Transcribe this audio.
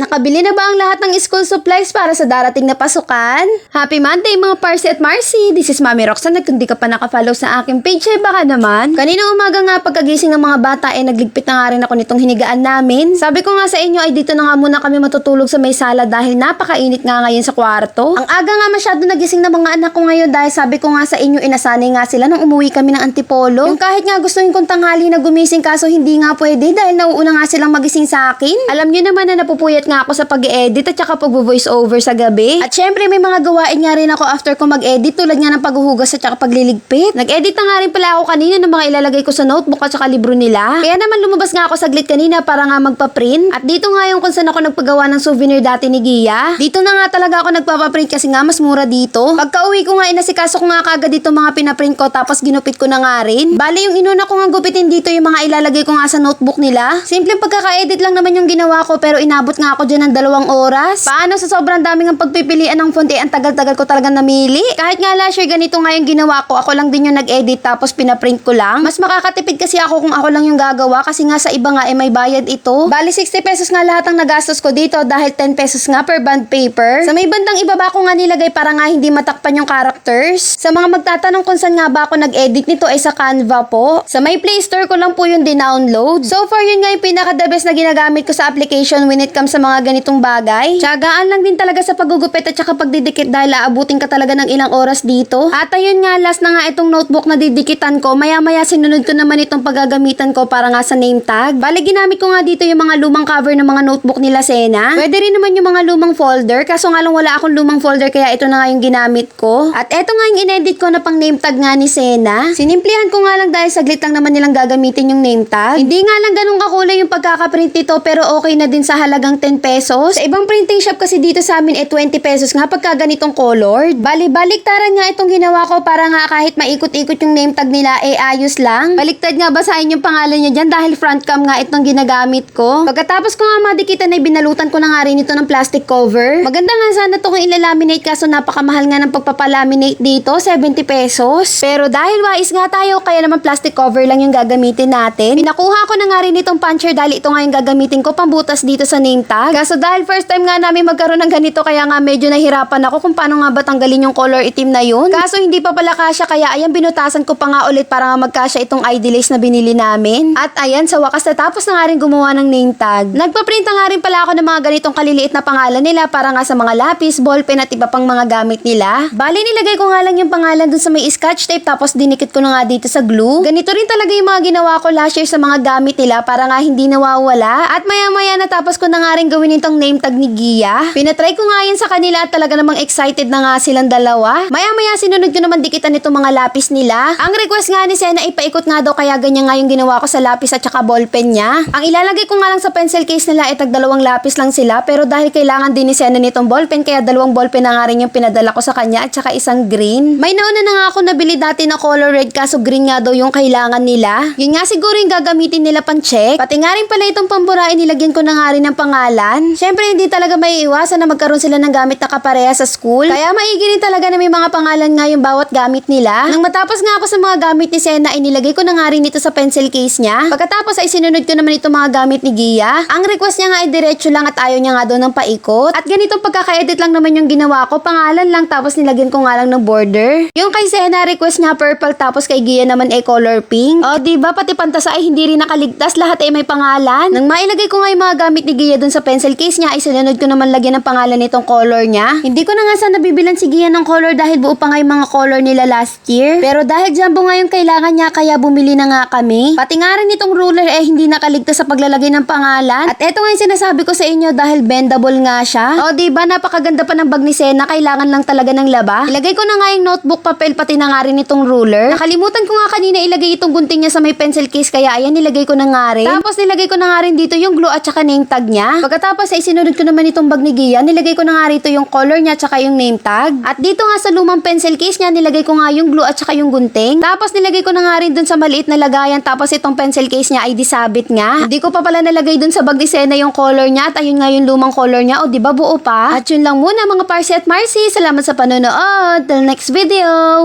Nakabili na ba ang lahat ng school supplies para sa darating na pasukan? Happy Monday mga Parsi at Marcy! This is Mami Roxanne at kung di ka pa nakafollow sa aking page ay baka naman. Kanina umaga nga pagkagising ng mga bata ay nagligpit na nga rin ako nitong hinigaan namin. Sabi ko nga sa inyo ay dito na nga muna kami matutulog sa may sala dahil napakainit nga ngayon sa kwarto. Ang aga nga masyado nagising ng mga anak ko ngayon dahil sabi ko nga sa inyo inasanay nga sila nung umuwi kami ng Antipolo. Yung kahit nga gustuhin kong tanghali na gumising kaso hindi nga pwede dahil nauuna nga silang magising sa akin. Alam nyo naman na napupuyat nga ako sa pag-edit at saka pag-voice over sa gabi. At syempre may mga gawain nga rin ako after ko mag-edit tulad nga ng paghuhugas at saka pagliligpit. Nag-edit na nga rin pala ako kanina ng mga ilalagay ko sa notebook at saka libro nila. Kaya naman lumabas nga ako saglit kanina para nga magpa-print. At dito nga yung kung saan ako nagpagawa ng souvenir dati ni Gia. Dito na nga talaga ako nagpapaprint kasi nga mas mura dito. Pagka uwi ko nga inasikaso ko nga kagad dito mga pinaprint ko tapos ginupit ko na nga rin. Bali yung inuna ko nga gupitin dito yung mga ilalagay ko nga sa notebook nila. Simpleng pagkaka-edit lang naman yung ginawa ko pero inabot nga ako dyan ng dalawang oras. Paano sa sobrang daming ang pagpipilian ng font eh, ang tagal-tagal ko talaga namili. Kahit nga last year ganito nga yung ginawa ko, ako lang din yung nag-edit tapos pinaprint ko lang. Mas makakatipid kasi ako kung ako lang yung gagawa kasi nga sa iba nga eh may bayad ito. Bali 60 pesos nga lahat ang nagastos ko dito dahil 10 pesos nga per band paper. Sa may bandang ibaba ko nga nilagay para nga hindi matakpan yung characters. Sa mga magtatanong kung saan nga ba ako nag-edit nito ay sa Canva po. Sa may Play Store ko lang po yung dinownload. So far yun nga yung pinaka the best na ginagamit ko sa application when it comes sa mga ganitong bagay. Tiyagaan lang din talaga sa paggugupit at saka pagdidikit dahil aabutin ka talaga ng ilang oras dito. At ayun nga, last na nga itong notebook na didikitan ko. Maya-maya sinunod ko naman itong paggagamitan ko para nga sa name tag. Bali, ginamit ko nga dito yung mga lumang cover ng mga notebook nila Sena. Pwede rin naman yung mga lumang folder. Kaso nga lang wala akong lumang folder kaya ito na nga yung ginamit ko. At eto nga yung inedit ko na pang name tag nga ni Sena. Sinimplihan ko nga lang dahil saglit lang naman nilang gagamitin yung name tag. Hindi nga lang ganun kakulay yung pagkakaprint nito pero okay na din sa halagang 10 pesos. Sa ibang printing shop kasi dito sa amin eh 20 pesos nga pagka ganitong colored. Bali-baliktaran nga itong ginawa ko para nga kahit maikot-ikot yung name tag nila eh ayos lang. Baliktad nga basahin yung pangalan niya dyan dahil front cam nga itong ginagamit ko. Pagkatapos ko nga madikitan ay binalutan ko na nga rin ito ng plastic cover. Maganda nga sana ito kung ilalaminate kaso napakamahal nga ng pagpapalaminate dito, 70 pesos. Pero dahil wais nga tayo kaya naman plastic cover lang yung gagamitin natin. Pinakuha ko na nga rin itong puncher dahil ito nga yung gagamitin ko pambutas dito sa name tag. Kaso dahil first time nga namin magkaroon ng ganito kaya nga medyo nahirapan ako kung paano nga ba tanggalin yung color itim na yun. Kaso hindi pa pala kasya kaya ayan binutasan ko pa nga ulit para nga magkasya itong ID lace na binili namin. At ayan sa wakas natapos na nga rin gumawa ng name tag. Nagpa-print na nga rin pala ako ng mga ganitong kaliliit na pangalan nila para nga sa mga lapis, ballpen at iba pang mga gamit nila. Bali nilagay ko nga lang yung pangalan dun sa may scotch tape tapos dinikit ko na nga dito sa glue. Ganito rin talaga yung mga ginawa ko last year sa mga gamit nila para nga hindi nawawala. At maya maya natapos ko na nga rin gawin itong name tag ni Gia. Pinatry ko nga yan sa kanila at talaga namang excited na nga silang dalawa. Maya maya sinunod ko naman dikitan itong mga lapis nila. Ang request nga ni Sena ipaikot nga daw kaya ganyan nga yung ginawa ko sa lapis at saka ballpen niya. Ang ilalagay ko nga lang sa pencil case nila ay tag dalawang lapis lang sila pero dahil kailangan din ni Sena nitong ballpen kaya dalawang ballpen na nga rin yung pinadala ko sa kanya at saka isang green. May nauna na nga ako nabili dati na color red kaso green nga daw yung kailangan nila. Yun nga siguro yung gagamitin nila pang check. Pati nga rin pala itong pamburain nilagyan ko na nga rin ng pangalan. Syempre hindi talaga may iwasan na magkaroon sila ng gamit na kapareha sa school. Kaya maigi rin talaga na may mga pangalan nga yung bawat gamit nila. Nang matapos nga ako sa mga gamit ni Sena ay nilagay ko na nga rin ito sa pencil case niya. Pagkatapos ay sinunod ko naman itong mga gamit ni Gia. Ang request niya nga ay diretso lang at ayaw niya nga daw ng paikot. At ganitong pagkaka-edit lang naman yung ginawa ko. Pangalan lang tapos nilagyan ko nga lang ng border. Yung kay Sena request niya purple tapos kay Gia naman ay color pink. O di ba pati pantasa ay hindi rin nakaligtas lahat ay may pangalan. Nang mailagay ko nga yung mga gamit ni Gia dun sa pencil case niya ay sinunod ko naman lagyan ng pangalan nitong color niya. Hindi ko na nga sana bibilan si Gia ng color dahil buo pa nga yung mga color nila last year. Pero dahil jumbo nga yung kailangan niya kaya bumili na nga kami. Pati nga rin itong ruler eh hindi nakaligtas sa paglalagay ng pangalan. At eto nga yung sinasabi ko sa inyo dahil bendable nga siya. O di ba napakaganda pa ng bag ni Sena kailangan lang talaga ng laba. Ilagay ko na nga yung notebook papel pati na nga rin itong ruler. Nakalimutan ko nga kanina ilagay itong gunting niya sa may pencil case kaya ayan nilagay ko na nga rin. Tapos nilagay ko na nga rin dito yung glue at saka name tag niya. Pagkatapos ay sinunod ko naman itong bag ni Gia, nilagay ko na nga rito yung color niya at saka yung name tag. At dito nga sa lumang pencil case niya, nilagay ko nga yung glue at saka yung gunting. Tapos nilagay ko na nga rin dun sa maliit na lagayan tapos itong pencil case niya ay disabit nga. Hindi ko pa pala nalagay dun sa bag ni Sena yung color niya at ayun nga yung lumang color niya. O di ba buo pa? At yun lang muna mga Parsi at Marcy. Salamat sa panonood. Till next video.